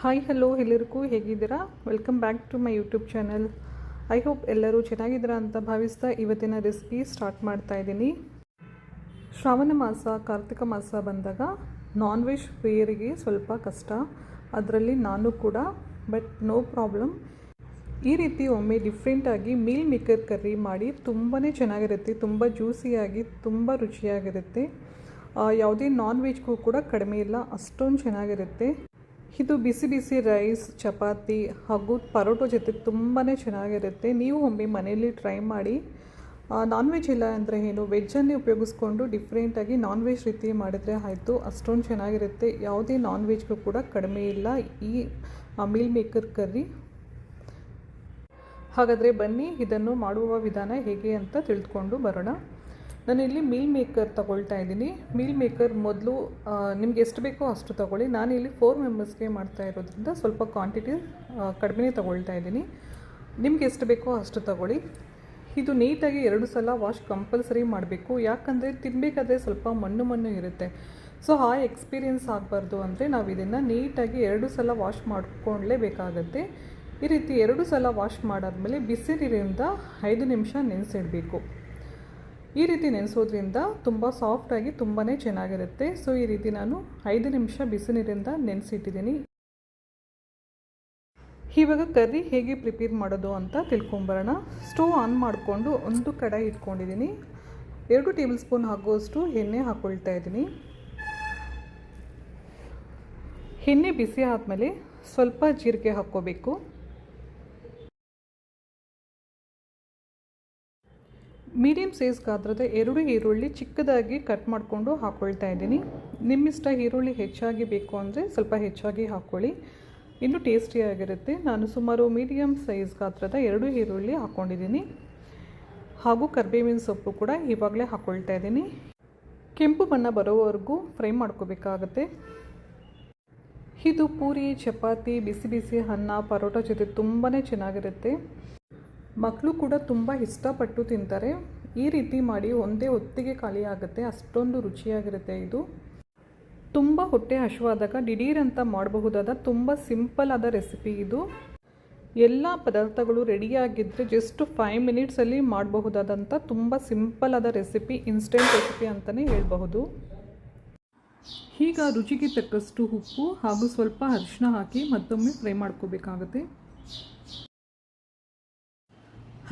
Hi hello ಎಲ್ಲರಿಗೂ ಹೇಗಿದ್ದೀರಾ? Welcome back to my YouTube channel I hope ಎಲ್ಲರೂ ಚೆನ್ನಾಗಿದ್ದೀರಾ ಅಂತ ಭಾವಿಸ್ತಾ ಇವತ್ತಿನ ರೆಸಿಪಿ ಸ್ಟಾರ್ಟ್ ಮಾಡ್ತಾ ಇದ್ದೀನಿ. ಶ್ರಾವಣ ಮಾಸ, ಕಾರ್ತಿಕ ಮಾಸ ಬಂದಾಗ ನಾನ್ ವೆಜ್ ಪ್ರಿಯರಿಗೆ ಸ್ವಲ್ಪ ಕಷ್ಟ. ಅದರಲ್ಲಿ ನಾನು ಕೂಡ ಬಟ್ ನೋ ಪ್ರಾಬ್ಲಮ್ ಈ ರೀತಿ ಒಮ್ಮೆ ಡಿಫ್ರೆಂಟಾಗಿ ಮೀಲ್ ಮೇಕರ್ ಕರ್ರಿ ಮಾಡಿ ತುಂಬಾ ಚೆನ್ನಾಗಿರುತ್ತೆ. ತುಂಬ ಜ್ಯೂಸಿಯಾಗಿ ತುಂಬ ರುಚಿಯಾಗಿರುತ್ತೆ. ಯಾವುದೇ ನಾನ್ ವೆಜ್ಗೂ ಕೂಡ ಕಡಿಮೆ ಇಲ್ಲ, ಅಷ್ಟೊಂದು ಚೆನ್ನಾಗಿರುತ್ತೆ. ಇದು ಬಿಸಿ ಬಿಸಿ ರೈಸ್, ಚಪಾತಿ ಹಾಗೂ ಪರೋಟೊ ಜೊತೆ ತುಂಬಾ ಚೆನ್ನಾಗಿರುತ್ತೆ. ನೀವು ಒಮ್ಮೆ ಮನೆಯಲ್ಲಿ ಟ್ರೈ ಮಾಡಿ. ನಾನ್ ವೆಜ್ ಇಲ್ಲ ಅಂದರೆ ಏನು? ವೆಜ್ಜನ್ನೇ ಉಪಯೋಗಿಸ್ಕೊಂಡು ಡಿಫ್ರೆಂಟಾಗಿ ನಾನ್ ವೆಜ್ ರೀತಿ ಮಾಡಿದರೆ ಆಯಿತು. ಅಷ್ಟೊಂದು ಚೆನ್ನಾಗಿರುತ್ತೆ. ಯಾವುದೇ ನಾನ್ ವೆಜ್ಗೂ ಕೂಡ ಕಡಿಮೆ ಇಲ್ಲ. ಈ ಮೀಲ್ ಮೇಕರ್ ಕರ್ರಿ. ಹಾಗಾದರೆ ಬನ್ನಿ, ಇದನ್ನು ಮಾಡುವ ವಿಧಾನ ಹೇಗೆ ಅಂತ ತಿಳಿದುಕೊಂಡು ಬರೋಣ. ನಾನಿಲ್ಲಿ ಮೀಲ್ ಮೇಕರ್ ತಗೊಳ್ತಾ ಇದ್ದೀನಿ. ಮೀಲ್ ಮೇಕರ್ ಮೊದಲು ನಿಮ್ಗೆ ಎಷ್ಟು ಬೇಕೋ ಅಷ್ಟು ತೊಗೊಳ್ಳಿ. ನಾನು ಇಲ್ಲಿ ಫೋರ್ ಮೆಂಬರ್ಸ್ಗೆ ಮಾಡ್ತಾ ಇರೋದ್ರಿಂದ ಸ್ವಲ್ಪ ಕ್ವಾಂಟಿಟಿ ಕಡಿಮೆ ತೊಗೊಳ್ತಾ ಇದ್ದೀನಿ. ನಿಮ್ಗೆ ಎಷ್ಟು ಬೇಕೋ ಅಷ್ಟು ತಗೊಳ್ಳಿ. ಇದು ನೀಟಾಗಿ ಎರಡು ಸಲ ವಾಶ್ ಕಂಪಲ್ಸರಿ ಮಾಡಬೇಕು. ಯಾಕಂದರೆ ತಿನ್ನಬೇಕಾದ್ರೆ ಸ್ವಲ್ಪ ಮಣ್ಣು ಮಣ್ಣು ಇರುತ್ತೆ. ಸೊ ಆ ಎಕ್ಸ್ಪೀರಿಯನ್ಸ್ ಆಗಬಾರ್ದು ಅಂದರೆ ನಾವು ಇದನ್ನು ನೀಟಾಗಿ ಎರಡು ಸಲ ವಾಶ್ ಮಾಡ್ಕೊಳ್ಳೇಬೇಕಾಗತ್ತೆ ಈ ರೀತಿ ಎರಡು ಸಲ ವಾಶ್ ಮಾಡಾದಮೇಲೆ ಬಿಸಿ ನೀರಿಂದ ಐದು ನಿಮಿಷ ನೆನೆಸಿಡಬೇಕು. ಈ ರೀತಿ ನೆನೆಸೋದ್ರಿಂದ ತುಂಬ ಸಾಫ್ಟಾಗಿ ತುಂಬಾ ಚೆನ್ನಾಗಿರುತ್ತೆ. ಸೊ ಈ ರೀತಿ ನಾನು ಐದು ನಿಮಿಷ ಬಿಸಿ ನೀರಿಂದ ನೆನೆಸಿಟ್ಟಿದ್ದೀನಿ. ಇವಾಗ ಕರ್ರಿ ಹೇಗೆ ಪ್ರಿಪೇರ್ ಮಾಡೋದು ಅಂತ ತಿಳ್ಕೊಂಬರೋಣ. ಸ್ಟವ್ ಆನ್ ಮಾಡಿಕೊಂಡು ಒಂದು ಕಡಾಯಿ ಇಟ್ಕೊಂಡಿದ್ದೀನಿ. ಎರಡು ಟೇಬಲ್ ಸ್ಪೂನ್ ಹಾಕುವಷ್ಟು ಎಣ್ಣೆ ಹಾಕ್ಕೊಳ್ತಾ ಇದ್ದೀನಿ. ಎಣ್ಣೆ ಬಿಸಿ ಆದಮೇಲೆ ಸ್ವಲ್ಪ ಜೀರಿಗೆ ಹಾಕ್ಕೋಬೇಕು. ಮೀಡಿಯಮ್ ಸೈಜ್ ಗಾತ್ರದ ಎರಡು ಈರುಳ್ಳಿ ಚಿಕ್ಕದಾಗಿ ಕಟ್ ಮಾಡಿಕೊಂಡು ಹಾಕ್ಕೊಳ್ತಾ ಇದ್ದೀನಿ. ನಿಮ್ಮಿಷ್ಟ ಈರುಳ್ಳಿ ಹೆಚ್ಚಾಗಿ ಬೇಕು ಅಂದರೆ ಸ್ವಲ್ಪ ಹೆಚ್ಚಾಗಿ ಹಾಕ್ಕೊಳ್ಳಿ ಇನ್ನೂ ಟೇಸ್ಟಿಯಾಗಿರುತ್ತೆ ನಾನು ಸುಮಾರು ಮೀಡಿಯಮ್ ಸೈಜ್ ಗಾತ್ರದ ಎರಡು ಈರುಳ್ಳಿ ಹಾಕ್ಕೊಂಡಿದ್ದೀನಿ ಹಾಗೂ ಕರ್ಬೇವಿನ ಸೊಪ್ಪು ಕೂಡ ಇವಾಗಲೇ ಹಾಕ್ಕೊಳ್ತಾ ಇದ್ದೀನಿ. ಕೆಂಪು ಬಣ್ಣ ಬರೋವರೆಗೂ ಫ್ರೈ ಮಾಡ್ಕೋಬೇಕಾಗತ್ತೆ. ಇದು ಪೂರಿ, ಚಪಾತಿ, ಬಿಸಿ ಬಿಸಿ ಅನ್ನ, ಪರೋಟ ಜೊತೆ ತುಂಬಾ ಚೆನ್ನಾಗಿರುತ್ತೆ. ಮಕ್ಕಳು ಕೂಡ ತುಂಬ ಇಷ್ಟಪಟ್ಟು ತಿಂತಾರೆ. ಈ ರೀತಿ ಮಾಡಿ ಒಂದೇ ಹೊತ್ತಿಗೆ ಖಾಲಿಯಾಗುತ್ತೆ. ಅಷ್ಟೊಂದು ರುಚಿಯಾಗಿರುತ್ತೆ ಇದು. ತುಂಬ ಹೊಟ್ಟೆ ಹಶುವಾದಾಗ ದಿಢೀರಂತ ಮಾಡಬಹುದಾದ ತುಂಬ ಸಿಂಪಲ್ ಆದ ರೆಸಿಪಿ ಇದು. ಎಲ್ಲ ಪದಾರ್ಥಗಳು ರೆಡಿಯಾಗಿದ್ದರೆ ಜಸ್ಟ್ ಫೈವ್ ಮಿನಿಟ್ಸಲ್ಲಿ ಮಾಡಬಹುದಾದಂಥ ತುಂಬ ಸಿಂಪಲ್ ಆದ ರೆಸಿಪಿ ಇನ್ಸ್ಟೆಂಟ್ ರೆಸಿಪಿ ಅಂತಲೇ ಹೇಳಬಹುದು. ಈಗ ರುಚಿಗೆ ತಕ್ಕಷ್ಟು ಉಪ್ಪು ಹಾಗೂ ಸ್ವಲ್ಪ ಅರಿಶಿನ ಹಾಕಿ ಮತ್ತೊಮ್ಮೆ ಫ್ರೈ ಮಾಡ್ಕೋಬೇಕಾಗುತ್ತೆ.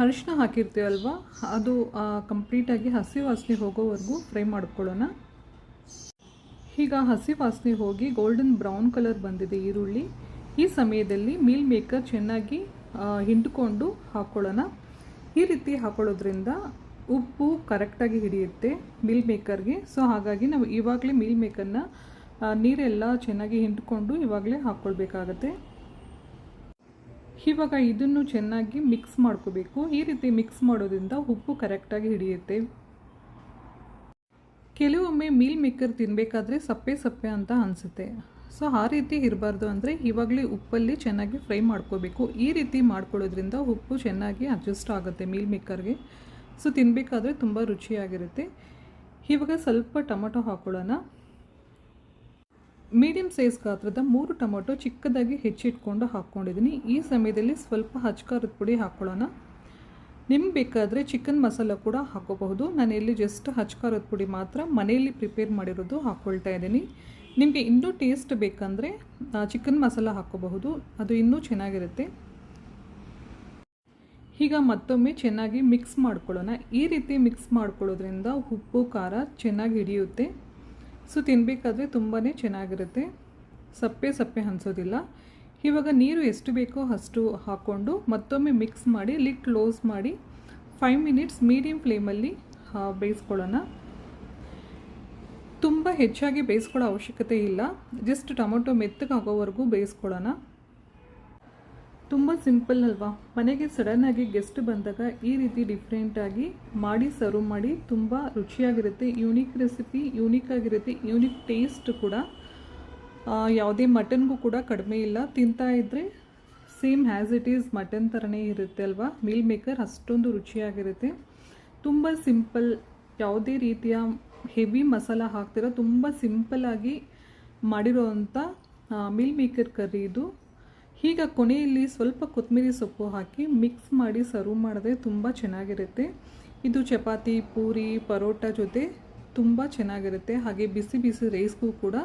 ಅರಿಶಿನ ಹಾಕಿರ್ತೀವಲ್ವ? ಅದು ಕಂಪ್ಲೀಟಾಗಿ ಹಸಿ ವಾಸನೆ ಹೋಗೋವರೆಗೂ ಫ್ರೈ ಮಾಡ್ಕೊಳ್ಳೋಣ. ಈಗ ಹಸಿ ವಾಸನೆ ಹೋಗಿ ಗೋಲ್ಡನ್ ಬ್ರೌನ್ ಕಲರ್ ಬಂದಿದೆ ಈರುಳ್ಳಿ. ಈ ಸಮಯದಲ್ಲಿ ಮೀಲ್ ಮೇಕರ್ ಚೆನ್ನಾಗಿ ಹಿಂಡ್ಕೊಂಡು ಹಾಕ್ಕೊಳ್ಳೋಣ ಈ ರೀತಿ ಹಾಕೊಳ್ಳೋದ್ರಿಂದ ಉಪ್ಪು ಕರೆಕ್ಟಾಗಿ ಹಿಡಿಯುತ್ತೆ ಮೀಲ್ ಮೇಕರ್ಗೆ ಸೊ ಹಾಗಾಗಿ ನಾವು ಇವಾಗಲೇ ಮೀಲ್ ಮೇಕರ್ನ ನೀರೆಲ್ಲ ಚೆನ್ನಾಗಿ ಹಿಂಡ್ಕೊಂಡು ಇವಾಗಲೇ ಹಾಕ್ಕೊಳ್ಬೇಕಾಗತ್ತೆ. ಇವಾಗ ಇದನ್ನು ಚೆನ್ನಾಗಿ ಮಿಕ್ಸ್ ಮಾಡ್ಕೋಬೇಕು. ಈ ರೀತಿ ಮಿಕ್ಸ್ ಮಾಡೋದ್ರಿಂದ ಉಪ್ಪು ಕರೆಕ್ಟಾಗಿ ಹಿಡಿಯುತ್ತೆ. ಕೆಲವೊಮ್ಮೆ ಮೀಲ್ ಮೇಕರ್ ತಿನ್ನಬೇಕಾದ್ರೆ ಸಪ್ಪೆ ಸಪ್ಪೆ ಅಂತ ಅನಿಸುತ್ತೆ. ಸೊ ಆ ರೀತಿ ಇರಬಾರ್ದು ಅಂದರೆ ಇವಾಗಲೇ ಉಪ್ಪಲ್ಲಿ ಚೆನ್ನಾಗಿ ಫ್ರೈ ಮಾಡ್ಕೋಬೇಕು. ಈ ರೀತಿ ಮಾಡ್ಕೊಳ್ಳೋದ್ರಿಂದ ಉಪ್ಪು ಚೆನ್ನಾಗಿ ಅಡ್ಜಸ್ಟ್ ಆಗುತ್ತೆ ಮೀಲ್ ಮೇಕರ್ಗೆ ಸೊ ತಿನ್ನಬೇಕಾದ್ರೆ ತುಂಬ ರುಚಿಯಾಗಿರುತ್ತೆ. ಇವಾಗ ಸ್ವಲ್ಪ ಟೊಮೊಟೊ ಹಾಕ್ಕೊಳ್ಳೋಣ ಮೀಡಿಯಮ್ ಸೈಜ್ ಗಾತ್ರದ ಮೂರು ಟೊಮೊಟೊ ಚಿಕ್ಕದಾಗಿ ಹೆಚ್ಚಿಟ್ಕೊಂಡು ಹಾಕ್ಕೊಂಡಿದ್ದೀನಿ. ಈ ಸಮಯದಲ್ಲಿ ಸ್ವಲ್ಪ ಹಚ್ಕಾರದ ಪುಡಿ ಹಾಕ್ಕೊಳ್ಳೋಣ ನಿಮ್ಗೆ ಬೇಕಾದರೆ ಚಿಕನ್ ಮಸಾಲ ಕೂಡ ಹಾಕೋಬಹುದು. ನಾನು ಇಲ್ಲಿ ಜಸ್ಟ್ ಹಚ್ಕಾರದ ಪುಡಿ ಮಾತ್ರ ಮನೆಯಲ್ಲಿ ಪ್ರಿಪೇರ್ ಮಾಡಿರೋದು ಹಾಕ್ಕೊಳ್ತಾ ಇದ್ದೀನಿ. ನಿಮಗೆ ಇನ್ನೂ ಟೇಸ್ಟ್ ಬೇಕಂದರೆ ಚಿಕನ್ ಮಸಾಲ ಹಾಕೋಬಹುದು. ಅದು ಇನ್ನೂ ಚೆನ್ನಾಗಿರುತ್ತೆ. ಈಗ ಮತ್ತೊಮ್ಮೆ ಚೆನ್ನಾಗಿ ಮಿಕ್ಸ್ ಮಾಡ್ಕೊಳ್ಳೋಣ. ಈ ರೀತಿ ಮಿಕ್ಸ್ ಮಾಡ್ಕೊಳ್ಳೋದ್ರಿಂದ ಉಪ್ಪು, ಖಾರ ಚೆನ್ನಾಗಿ ಹಿಡಿಯುತ್ತೆ. ಸೊ ತಿನ್ನಬೇಕಾದ್ರೆ ತುಂಬಾ ಚೆನ್ನಾಗಿರುತ್ತೆ. ಸಪ್ಪೆ ಸಪ್ಪೆ ಅನಿಸೋದಿಲ್ಲ. ಇವಾಗ ನೀರು ಎಷ್ಟು ಬೇಕೋ ಅಷ್ಟು ಹಾಕ್ಕೊಂಡು ಮತ್ತೊಮ್ಮೆ ಮಿಕ್ಸ್ ಮಾಡಿ ಲಿಡ್ ಕ್ಲೋಸ್ ಮಾಡಿ ಫೈವ್ ಮಿನಿಟ್ಸ್ ಮೀಡಿಯಮ್ ಫ್ಲೇಮಲ್ಲಿ ಬೇಯಿಸ್ಕೊಳ್ಳೋಣ. ತುಂಬ ಹೆಚ್ಚಾಗಿ ಬೇಯಿಸ್ಕೊಳ್ಳೋ ಅವಶ್ಯಕತೆ ಇಲ್ಲ. ಜಸ್ಟ್ ಟೊಮೊಟೊ ಮೆತ್ತಗಾಗೋವರೆಗೂ ಬೇಯಿಸ್ಕೊಳ್ಳೋಣ. ತುಂಬ ಸಿಂಪಲ್ ಅಲ್ವಾ? ಮನೆಗೆ ಸಡನ್ನಾಗಿ ಗೆಸ್ಟ್ ಬಂದಾಗ ಈ ರೀತಿ ಡಿಫ್ರೆಂಟಾಗಿ ಮಾಡಿ ಸರ್ವ್ ಮಾಡಿ ತುಂಬ ರುಚಿಯಾಗಿರುತ್ತೆ ಯೂನಿಕ್ ರೆಸಿಪಿ ಯೂನಿಕ್ ಆಗಿರುತ್ತೆ ಯೂನಿಕ್ ಟೇಸ್ಟ್ ಕೂಡ. ಯಾವುದೇ ಮಟನ್ಗೂ ಕೂಡ ಕಡಿಮೆ ಇಲ್ಲ. ತಿಂತಾ ಇದ್ದರೆ same as it is mutton ಥರನೇ ಇರುತ್ತೆ ಅಲ್ವಾ? ಮೀಲ್ ಮೇಕರ್ ಅಷ್ಟೊಂದು ರುಚಿಯಾಗಿರುತ್ತೆ. ತುಂಬ ಸಿಂಪಲ್ ಯಾವುದೇ ರೀತಿಯ ಹೆವಿ ಮಸಾಲ ಹಾಕ್ತಿರೋ, ತುಂಬ ಸಿಂಪಲ್ಲಾಗಿ ಮಾಡಿರೋ ಅಂಥ ಮಿಲ್ ಮೇಕರ್ ಕರಿ ಇದು. ಈಗ ಕೊನೆಯಲ್ಲಿ ಸ್ವಲ್ಪ ಕೊತ್ತಂಬರಿ ಸೊಪ್ಪು ಹಾಕಿ ಮಿಕ್ಸ್ ಮಾಡಿ ಸರ್ವ್ ಮಾಡಿದ್ರೆ ತುಂಬ ಚೆನ್ನಾಗಿರುತ್ತೆ. ಇದು ಚಪಾತಿ, ಪೂರಿ, ಪರೋಟ ಜೊತೆ ತುಂಬ ಚೆನ್ನಾಗಿರುತ್ತೆ. ಹಾಗೆ ಬಿಸಿ ಬಿಸಿ ರೈಸ್ಗೂ ಕೂಡ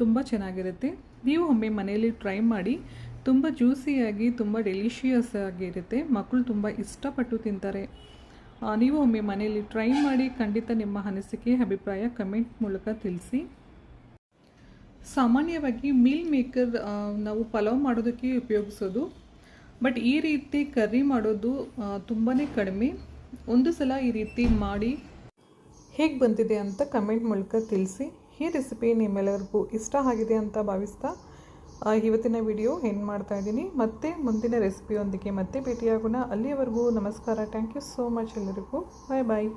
ತುಂಬ ಚೆನ್ನಾಗಿರುತ್ತೆ. ನೀವು ಒಮ್ಮೆ ಮನೆಯಲ್ಲಿ ಟ್ರೈ ಮಾಡಿ ತುಂಬ ಜ್ಯೂಸಿಯಾಗಿ ತುಂಬ ಡೆಲಿಷಿಯಸ್ ಆಗಿರುತ್ತೆ. ಮಕ್ಕಳು ತುಂಬ ಇಷ್ಟಪಟ್ಟು ತಿಂತಾರೆ. ನೀವು ಒಮ್ಮೆ ಮನೆಯಲ್ಲಿ ಟ್ರೈ ಮಾಡಿ ಖಂಡಿತ ನಿಮ್ಮ ಅನಿಸಿಕೆ, ಅಭಿಪ್ರಾಯ ಕಮೆಂಟ್ ಮೂಲಕ ತಿಳಿಸಿ. ಸಾಮಾನ್ಯವಾಗಿ ಮೀಲ್ ಮೇಕರ್ ನಾವು ಪಲಾವ್ ಮಾಡೋದಕ್ಕೆ ಉಪಯೋಗಿಸೋದು. ಬಟ್ ಈ ರೀತಿ ಕರ್ರಿ ಮಾಡೋದು ತುಂಬಾ ಕಡಿಮೆ. ಒಂದು ಸಲ ಈ ರೀತಿ ಮಾಡಿ ಹೇಗೆ ಬಂದಿದೆ ಅಂತ ಕಮೆಂಟ್ ಮೂಲಕ ತಿಳಿಸಿ. ಈ ರೆಸಿಪಿ ನಿಮ್ಮೆಲ್ಲರಿಗೂ ಇಷ್ಟ ಆಗಿದೆ ಅಂತ ಭಾವಿಸ್ತಾ ಇವತ್ತಿನ ವಿಡಿಯೋ ಎಂಡ್ ಮಾಡ್ತಾ ಇದ್ದೀನಿ. ಮತ್ತೆ ಮುಂದಿನ ರೆಸಿಪಿಯೊಂದಿಗೆ ಮತ್ತೆ ಭೇಟಿಯಾಗೋಣ. ಅಲ್ಲಿಯವರೆಗೂ ನಮಸ್ಕಾರ. ಥ್ಯಾಂಕ್ ಯು ಸೋ ಮಚ್ ಎಲ್ಲರಿಗೂ. ಬಾಯ್ ಬಾಯ್